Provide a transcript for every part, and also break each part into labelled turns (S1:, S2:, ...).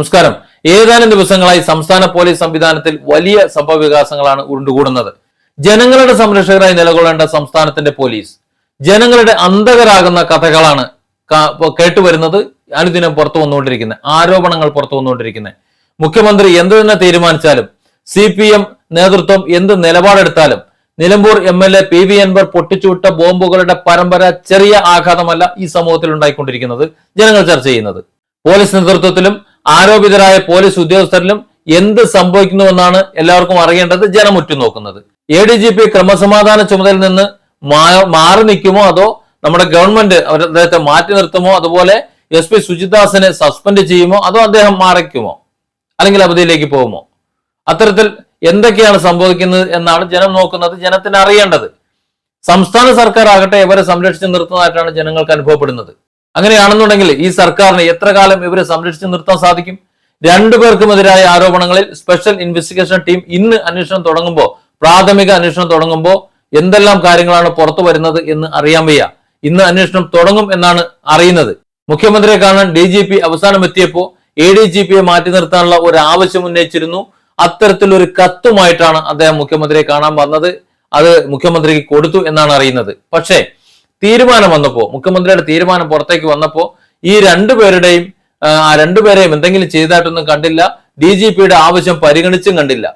S1: നമസ്കാരം. ഏതാനും ദിവസങ്ങളായി സംസ്ഥാന പോലീസ് സംവിധാനത്തിൽ വലിയ സംഭവവികാസങ്ങളാണ് ഉരുണ്ടുകൂടുന്നത്. ജനങ്ങളുടെ സംരക്ഷകരായി നിലകൊള്ളേണ്ട സംസ്ഥാനത്തിന്റെ പോലീസ്. ജനങ്ങളുടെ അന്ധകരാകുന്ന കഥകളാണ് കേട്ടുവരുന്നത്. അനുദിനം പുറത്തു വന്നുകൊണ്ടിരിക്കുന്നത് ആരോപണങ്ങൾ പുറത്തു വന്നുകൊണ്ടിരിക്കുന്നത് മുഖ്യമന്ത്രി എന്ത് തന്നെ തീരുമാനിച്ചാലും സി പി എം നേതൃത്വം എന്ത് നിലപാടെടുത്താലും Nilambur M L A P V Anvar പൊട്ടിച്ചുവിട്ട ബോംബുകളുടെ പരമ്പര ചെറിയ ആഘാതമല്ല ഈ സമൂഹത്തിൽ ഉണ്ടായിക്കൊണ്ടിരിക്കുന്നത് ജനങ്ങൾ ചർച്ച ചെയ്യുന്നത്. പോലീസ് നേതൃത്വത്തിലും ആരോപിതരായ പോലീസ് ഉദ്യോഗസ്ഥരിലും എന്ത് സംഭവിക്കുന്നുവെന്നാണ് എല്ലാവർക്കും അറിയേണ്ടത് ജനം ഉറ്റുനോക്കുന്നത് എ ഡി ജി പി ക്രമസമാധാന ചുമതലയിൽ നിന്ന് മാറി നിൽക്കുമോ അതോ നമ്മുടെ ഗവൺമെന്റ് അദ്ദേഹത്തെ മാറ്റി നിർത്തുമോ? അതുപോലെ എസ് പി സുജിദാസിനെ സസ്പെൻഡ് ചെയ്യുമോ? അതോ അദ്ദേഹം മാറിക്കുമോ അല്ലെങ്കിൽ അവധിയിലേക്ക് പോകുമോ? അത്തരത്തിൽ എന്തൊക്കെയാണ് സംഭവിക്കുന്നത് എന്നാണ് ജനം നോക്കുന്നത് ജനത്തിന് അറിയേണ്ടത്. സംസ്ഥാന സർക്കാർ ആകട്ടെ ഇവരെ സംരക്ഷിച്ച് നിർത്തുന്നതായിട്ടാണ് ജനങ്ങൾക്ക് അനുഭവപ്പെടുന്നത്. അങ്ങനെയാണെന്നുണ്ടെങ്കിൽ ഈ സർക്കാരിനെ എത്ര കാലം ഇവരെ സംരക്ഷിച്ചു നിർത്താൻ സാധിക്കും? രണ്ടുപേർക്കുമെതിരായ ആരോപണങ്ങളിൽ സ്പെഷ്യൽ ഇൻവെസ്റ്റിഗേഷൻ ടീം ഇന്ന് അന്വേഷണം തുടങ്ങുമ്പോൾ പ്രാഥമിക അന്വേഷണം തുടങ്ങുമ്പോൾ എന്തെല്ലാം കാര്യങ്ങളാണ് പുറത്തു വരുന്നത് എന്ന് അറിയാൻ വയ്യ. ഇന്ന് അന്വേഷണം തുടങ്ങും എന്നാണ് അറിയുന്നത്. മുഖ്യമന്ത്രിയെ കാണാൻ ഡി ജി പി അവസാനം എത്തിയപ്പോൾ എ ഡി ജി പിയെ മാറ്റി നിർത്താനുള്ള ഒരു ആവശ്യം ഉന്നയിച്ചിരുന്നു. അത്തരത്തിലൊരു കത്തുമായിട്ടാണ് അദ്ദേഹം മുഖ്യമന്ത്രിയെ കാണാൻ വന്നത്. അത് മുഖ്യമന്ത്രിക്ക് കൊടുത്തു എന്നാണ് അറിയുന്നത്. പക്ഷേ തീരുമാനം വന്നപ്പോ മുഖ്യമന്ത്രിയുടെ തീരുമാനം പുറത്തേക്ക് വന്നപ്പോ ഈ രണ്ടുപേരുടെയും ആ, ആ രണ്ടുപേരെയും എന്തെങ്കിലും ചെയ്തായിട്ടൊന്നും കണ്ടില്ല. ഡി ജി പിയുടെ ആവശ്യം പരിഗണിച്ചും കണ്ടില്ല.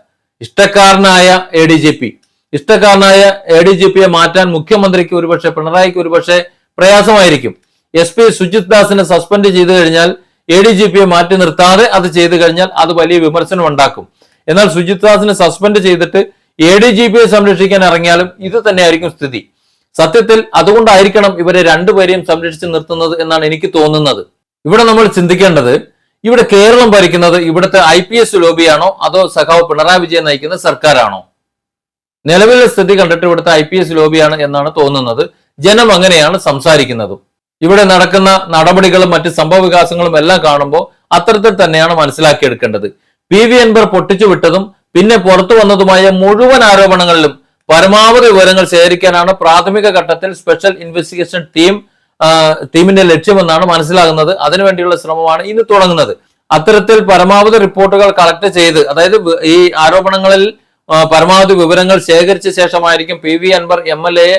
S1: ഇഷ്ടക്കാരനായ എ ഡി ജി പി. ഇഷ്ടക്കാരനായ എ ഡി ജി പിയെ മാറ്റാൻ മുഖ്യമന്ത്രിക്ക് ഒരുപക്ഷെ പിണറായിക്ക് ഒരുപക്ഷെ പ്രയാസമായിരിക്കും. എസ് പി സുജിത് ദാസിനെ സസ്പെൻഡ് ചെയ്തു കഴിഞ്ഞാൽ എ ഡി ജി പിയെ മാറ്റി നിർത്താതെ അത് ചെയ്തു കഴിഞ്ഞാൽ അത് വലിയ വിമർശനം ഉണ്ടാക്കും. എന്നാൽ സുജിത് ദാസിനെ സസ്പെൻഡ് ചെയ്തിട്ട് എ ഡി ജി പിയെ സംരക്ഷിക്കാൻ ഇറങ്ങിയാലും ഇത് തന്നെയായിരിക്കും സ്ഥിതി. സത്യത്തിൽ അതുകൊണ്ടായിരിക്കണം ഇവരെ രണ്ടുപേരെയും സംരക്ഷിച്ച് നിർത്തുന്നത് എന്നാണ് എനിക്ക് തോന്നുന്നത്. ഇവിടെ നമ്മൾ ചിന്തിക്കേണ്ടത് ഇവിടെ കേരളം ഭരിക്കുന്നത് ഇവിടുത്തെ ഐ പി എസ് ലോബിയാണോ അതോ സഖാവ് പിണറായി വിജയൻ നയിക്കുന്ന സർക്കാരാണോ? നിലവിലെ സ്ഥിതി കണ്ടിട്ട് ഇവിടുത്തെ ഐ പി എസ് ലോബിയാണ് എന്നാണ് തോന്നുന്നത്. ജനം അങ്ങനെയാണ് സംസാരിക്കുന്നതും. ഇവിടെ നടക്കുന്ന നടപടികളും മറ്റ് സംഭവ വികാസങ്ങളും എല്ലാം കാണുമ്പോൾ അത്തരത്തിൽ തന്നെയാണ് മനസ്സിലാക്കിയെടുക്കേണ്ടത്. പി വി അൻവർ പൊട്ടിച്ചു വിട്ടതും പിന്നെ പുറത്തു വന്നതുമായ മുഴുവൻ ആരോപണങ്ങളിലും പരമാവധി വിവരങ്ങൾ ശേഖരിക്കാനാണ് പ്രാഥമിക ഘട്ടത്തിൽ സ്പെഷ്യൽ ഇൻവെസ്റ്റിഗേഷൻ ടീം ടീമിന്റെ ലക്ഷ്യമെന്നാണ് മനസ്സിലാകുന്നത്. അതിനുവേണ്ടിയുള്ള ശ്രമമാണ് ഇന്ന് തുടങ്ങുന്നത്. അത്തരത്തിൽ പരമാവധി റിപ്പോർട്ടുകൾ കളക്ട് ചെയ്ത് അതായത് ഈ ആരോപണങ്ങളിൽ പരമാവധി വിവരങ്ങൾ ശേഖരിച്ച ശേഷമായിരിക്കും P V Anvar M L എയെ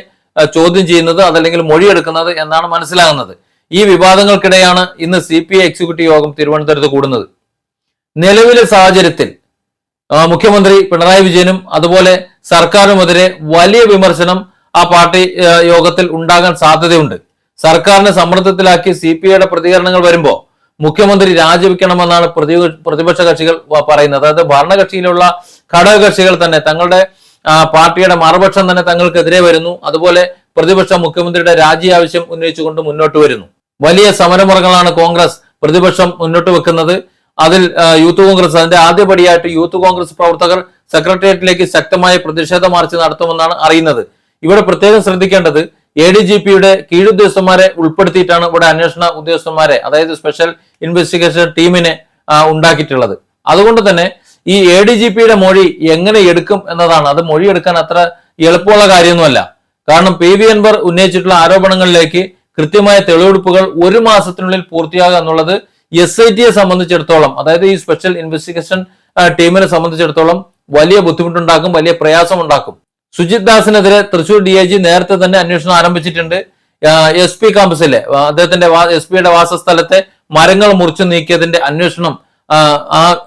S1: ചോദ്യം ചെയ്യുന്നത് അതല്ലെങ്കിൽ മൊഴിയെടുക്കുന്നത് എന്നാണ് മനസ്സിലാകുന്നത്. ഈ വിവാദങ്ങൾക്കിടെയാണ് ഇന്ന് സി പി ഐ എക്സിക്യൂട്ടീവ് യോഗം തിരുവനന്തപുരത്ത് കൂടുന്നത്. നിലവിലെ സാഹചര്യത്തിൽ മുഖ്യമന്ത്രി പിണറായി വിജയനും അതുപോലെ സർക്കാരിനുമെതിരെ വലിയ വിമർശനം ആ പാർട്ടി യോഗത്തിൽ ഉണ്ടാകാൻ സാധ്യതയുണ്ട്. സർക്കാരിനെ സമ്മർദ്ദത്തിലാക്കി സി പി ഐയുടെ പ്രതികരണങ്ങൾ വരുമ്പോൾ മുഖ്യമന്ത്രി രാജിവെക്കണമെന്നാണ് പ്രതി പ്രതിപക്ഷ കക്ഷികൾ പറയുന്നത്. അതായത് ഭരണകക്ഷിയിലുള്ള ഘടകകക്ഷികൾ തന്നെ തങ്ങളുടെ പാർട്ടിയുടെ മറുപക്ഷം തന്നെ തങ്ങൾക്കെതിരെ വരുന്നു. അതുപോലെ പ്രതിപക്ഷ മുഖ്യമന്ത്രിയുടെ രാജി ആവശ്യം ഉന്നയിച്ചുകൊണ്ട് മുന്നോട്ട് വരുന്നു. വലിയ സമരമുറകളാണ് കോൺഗ്രസ് പ്രതിപക്ഷം മുന്നോട്ട് വെക്കുന്നത്. അതിൽ യൂത്ത് കോൺഗ്രസ് അതിന്റെ ആദ്യപടിയായിട്ട് യൂത്ത് കോൺഗ്രസ് പ്രവർത്തകർ സെക്രട്ടേറിയറ്റിലേക്ക് ശക്തമായ പ്രതിഷേധ മാർച്ച് നടത്തുമെന്നാണ് അറിയുന്നത്. ഇവിടെ പ്രത്യേകം ശ്രദ്ധിക്കേണ്ടത് എ ഡി ജി പിയുടെ കീഴുദ്യോഗസ്ഥന്മാരെ ഉൾപ്പെടുത്തിയിട്ടാണ് ഇവിടെ അന്വേഷണ ഉദ്യോഗസ്ഥന്മാരെ അതായത് സ്പെഷ്യൽ ഇൻവെസ്റ്റിഗേഷൻ ടീമിനെ ഉണ്ടാക്കിയിട്ടുള്ളത്. അതുകൊണ്ട് തന്നെ ഈ എ ഡി ജി പിയുടെ മൊഴി എങ്ങനെ എടുക്കും എന്നതാണ്. അത് മൊഴി എടുക്കാൻ അത്ര എളുപ്പമുള്ള കാര്യമൊന്നുമല്ല. കാരണം പി വി അൻവർ ഉന്നയിച്ചിട്ടുള്ള ആരോപണങ്ങളിലേക്ക് കൃത്യമായ തെളിവെടുപ്പുകൾ ഒരു മാസത്തിനുള്ളിൽ പൂർത്തിയാകുക എന്നുള്ളത് എസ് ഐ ടിയെ സംബന്ധിച്ചിടത്തോളം അതായത് ഈ സ്പെഷ്യൽ ഇൻവെസ്റ്റിഗേഷൻ ടീമിനെ സംബന്ധിച്ചിടത്തോളം വലിയ ബുദ്ധിമുട്ടുണ്ടാക്കും വലിയ പ്രയാസം ഉണ്ടാക്കും സുജിത് ദാസിനെതിരെ തൃശൂർ ഡി ഐ ജി നേരത്തെ തന്നെ അന്വേഷണം ആരംഭിച്ചിട്ടുണ്ട്. എസ് പി ക്യാമ്പസിലെ അദ്ദേഹത്തിന്റെ എസ് പിയുടെ വാസസ്ഥലത്തെ മരങ്ങൾ മുറിച്ചു നീക്കിയതിന്റെ അന്വേഷണം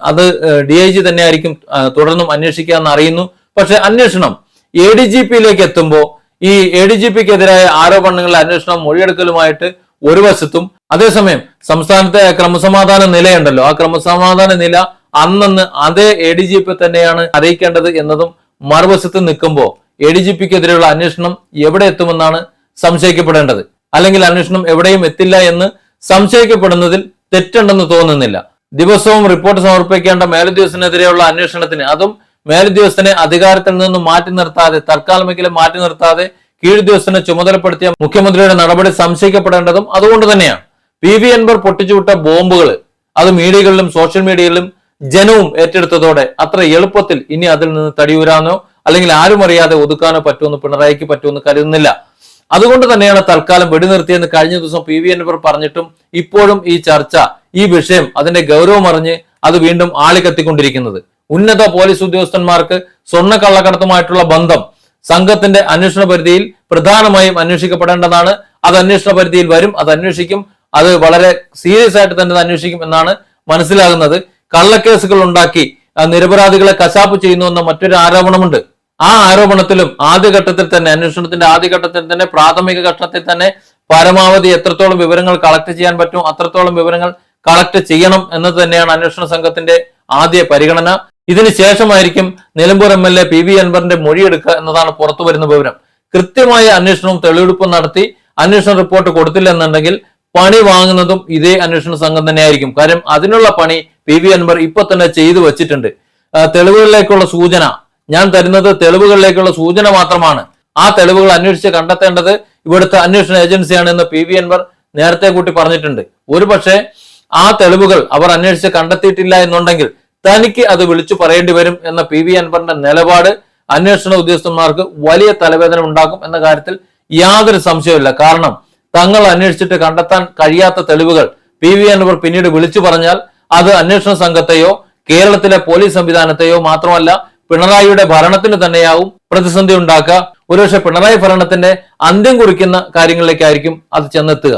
S1: അത് ഡി ഐ ജി തന്നെയായിരിക്കും തുടർന്നും അന്വേഷിക്കുക എന്ന് അറിയുന്നു പക്ഷെ അന്വേഷണം എ ഡി ജി പിയിലേക്ക് എത്തുമ്പോൾ ഈ എ ഡി ജി പിക്കെതിരായ ആരോപണങ്ങളുടെ അന്വേഷണം മൊഴിയെടുക്കലുമായിട്ട് ഒരു വശത്തും അതേസമയം സംസ്ഥാനത്തെ ക്രമസമാധാന നിലയുണ്ടല്ലോ. ആ ക്രമസമാധാന നില അന്നന്ന് അതേ എ ഡി ജി പി തന്നെയാണ് അറിയിക്കേണ്ടത് എന്നതും മറുവശത്ത് നിൽക്കുമ്പോൾ എ ഡി ജി പിക്കെതിരെയുള്ള അന്വേഷണം എവിടെ എത്തുമെന്നാണ് സംശയിക്കപ്പെടേണ്ടത്. അല്ലെങ്കിൽ അന്വേഷണം എവിടെയും എത്തില്ല എന്ന് സംശയിക്കപ്പെടുന്നതിൽ തെറ്റുണ്ടെന്ന് തോന്നുന്നില്ല. ദിവസവും റിപ്പോർട്ട് സമർപ്പിക്കേണ്ട മേലുദ്യോഗസ്ഥനെതിരെയുള്ള അന്വേഷണത്തിന് അതും മേലുദ്യോഗസ്ഥനെ അധികാരത്തിൽ നിന്ന് മാറ്റി നിർത്താതെ തൽക്കാലമെങ്കിലും മാറ്റി നിർത്താതെ കീഴുദ്യോഗസ്ഥനെ ചുമതലപ്പെടുത്തിയ മുഖ്യമന്ത്രിയുടെ നടപടി സംശയിക്കപ്പെടേണ്ടതും അതുകൊണ്ട് തന്നെയാണ്. പി വി അൻവർ പൊട്ടിച്ചുവിട്ട ബോംബുകൾ അത് മീഡിയകളിലും സോഷ്യൽ മീഡിയയിലും ജനവും ഏറ്റെടുത്തതോടെ അത്ര എളുപ്പത്തിൽ ഇനി അതിൽ നിന്ന് തടിയൂരാനോ അല്ലെങ്കിൽ ആരും അറിയാതെ ഒതുക്കാനോ പറ്റുമെന്ന് പിണറായിക്ക് പറ്റുമെന്ന് കരുതുന്നില്ല. അതുകൊണ്ട് തന്നെയാണ് തൽക്കാലം വെടിനിർത്തിയെന്ന് കഴിഞ്ഞ ദിവസം പി വി അൻവർ പറഞ്ഞിട്ടും ഇപ്പോഴും ഈ ചർച്ച ഈ വിഷയം അതിന്റെ ഗൗരവം അറിഞ്ഞ് അത് വീണ്ടും ആളിക്കത്തിക്കൊണ്ടിരിക്കുന്നത്. ഉന്നത പോലീസ് ഉദ്യോഗസ്ഥന്മാർക്ക് സ്വർണ കള്ളക്കടത്തുമായിട്ടുള്ള ബന്ധം സംഘത്തിന്റെ അന്വേഷണ പരിധിയിൽ പ്രധാനമായും അന്വേഷിക്കപ്പെടേണ്ടതാണ്. അത് അന്വേഷണ പരിധിയിൽ വരും അത് അന്വേഷിക്കും. അത് വളരെ സീരിയസ് ആയിട്ട് തന്നെ അന്വേഷിക്കും എന്നാണ് മനസ്സിലാകുന്നത്. കള്ളക്കേസുകൾ ഉണ്ടാക്കി നിരപരാധികളെ കശാപ്പ് ചെയ്യുന്നു എന്ന മറ്റൊരു ആരോപണമുണ്ട്. ആ ആരോപണത്തിലും ആദ്യഘട്ടത്തിൽ തന്നെ അന്വേഷണത്തിന്റെ ആദ്യഘട്ടത്തിൽ തന്നെ പ്രാഥമിക ഘട്ടത്തിൽ തന്നെ പരമാവധി എത്രത്തോളം വിവരങ്ങൾ കളക്ട് ചെയ്യാൻ പറ്റും അത്രത്തോളം വിവരങ്ങൾ കളക്ട് ചെയ്യണം എന്നത് തന്നെയാണ് അന്വേഷണ സംഘത്തിന്റെ ആദ്യ പരിഗണന. ഇതിനുശേഷമായിരിക്കും Nilambur M L A P V അൻവറിന്റെ മൊഴിയെടുക്കുക എന്നതാണ് പുറത്തു വരുന്ന വിവരം. കൃത്യമായ അന്വേഷണവും തെളിവെടുപ്പും നടത്തി അന്വേഷണ റിപ്പോർട്ട് കൊടുത്തില്ല എന്നുണ്ടെങ്കിൽ പണി വാങ്ങുന്നതും ഇതേ അന്വേഷണ സംഘം തന്നെയായിരിക്കും. കാര്യം അതിനുള്ള പണി പി വി അൻവർ ഇപ്പൊ തന്നെ ചെയ്തു വെച്ചിട്ടുണ്ട്. തെളിവുകളിലേക്കുള്ള സൂചന ഞാൻ തരുന്നത് തെളിവുകളിലേക്കുള്ള സൂചന മാത്രമാണ്. ആ തെളിവുകൾ അന്വേഷിച്ച് കണ്ടെത്തേണ്ടത് ഇവിടുത്തെ അന്വേഷണ ഏജൻസിയാണ് എന്ന് പി വി അൻവർ നേരത്തെ കൂട്ടി പറഞ്ഞിട്ടുണ്ട്. ഒരുപക്ഷെ ആ തെളിവുകൾ അവർ അന്വേഷിച്ച് കണ്ടെത്തിയിട്ടില്ല എന്നുണ്ടെങ്കിൽ തനിക്ക് അത് വിളിച്ചു പറയേണ്ടി വരും എന്ന പി വി അൻവറിന്റെ നിലപാട് അന്വേഷണ ഉദ്യോഗസ്ഥന്മാർക്ക് വലിയ തലവേദന ഉണ്ടാക്കും എന്ന കാര്യത്തിൽ യാതൊരു സംശയവുമില്ല. കാരണം തങ്ങൾ അന്വേഷിച്ചിട്ട് കണ്ടെത്താൻ കഴിയാത്ത തെളിവുകൾ പി വി അൻവർ പിന്നീട് വിളിച്ചു പറഞ്ഞാൽ അത് അന്വേഷണ സംഘത്തെയോ കേരളത്തിലെ പോലീസ് സംവിധാനത്തെയോ മാത്രമല്ല പിണറായിയുടെ ഭരണത്തിന് തന്നെയാവും പ്രതിസന്ധി ഉണ്ടാക്കുക. ഒരുപക്ഷെ പിണറായി ഭരണത്തിന്റെ അന്ത്യം കുറിക്കുന്ന കാര്യങ്ങളിലേക്കായിരിക്കും അത് ചെന്നെത്തുക.